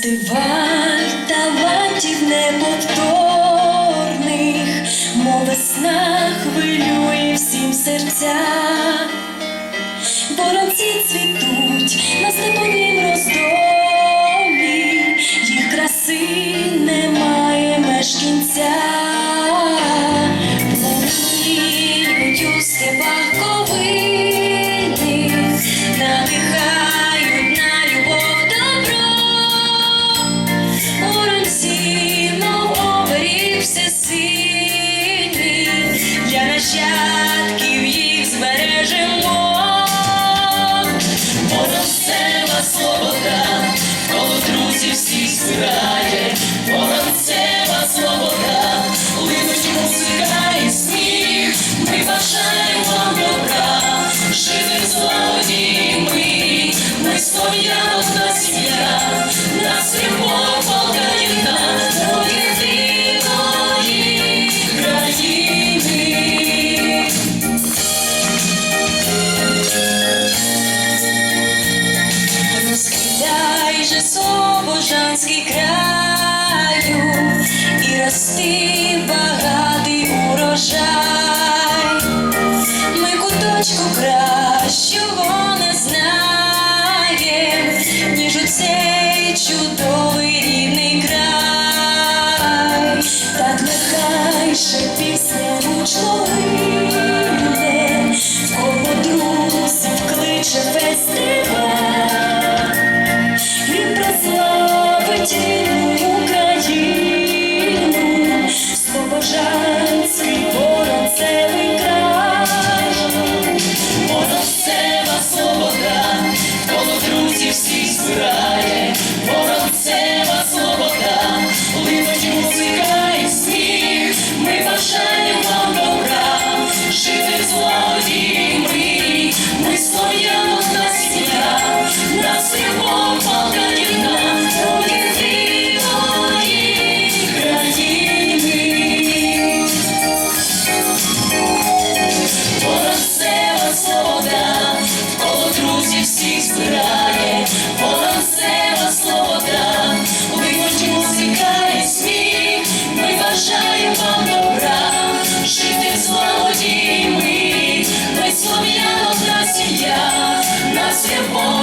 Фестиваль талантів неповторних, мов весна хвилює всім серця, боронці цвіту. Passion. садочку кращого не знає, ніж у цей чудовий рідний край, так нехай ще пісня гучно вийде, кого друзів кличе фестиваль. for you. Him.